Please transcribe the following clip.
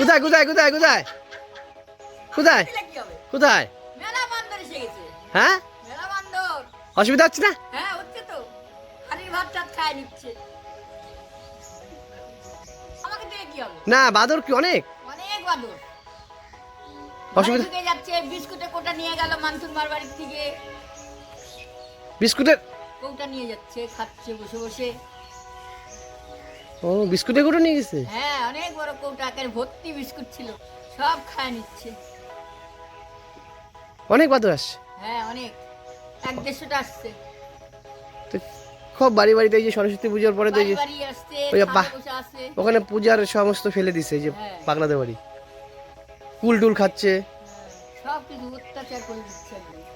কোথায় কোথায় কোথায় কোথায়? কোথায়? কোথায়? মেলা বান্দর এসে গেছে। হ্যাঁ? মেলা বান্দর। অসুবিধা হচ্ছে না? হ্যাঁ হচ্ছে তো। হাড়ির ভাত টাত খায় নিচ্ছে। আমাকে দিয়ে কি হবে? না বাদর কি অনেক? অনেক বাদর। অসুবিধা যাচ্ছে বিস্কুটে কোটা নিয়ে গেল মানসুর মার বাড়ির থেকে। বিস্কুটের কোটা নিয়ে যাচ্ছে খাচ্ছে বসে বসে। ও বিস্কুটের গুঁড়ো নিয়ে গেছে? হ্যাঁ অনেক বড় কৌটা ভর্তি বিস্কুট ছিল। সব খায় নিচ্ছে। অনেক বাদর আসছে? হ্যাঁ অনেক। এক দেড়শোটা আসছে। তো বাড়ি বাড়িতে এই যে সরস্বতী পুজোর পরে তো এই যে বাড়ি আসছে ওই ওখানে পূজার সমস্ত ফেলে দিছে এই যে হ্যাঁ। পাগলাদের বাড়ি। কুল টুল খাচ্ছে। সব কিছু অত্যাচার করে দিচ্ছে। একদম।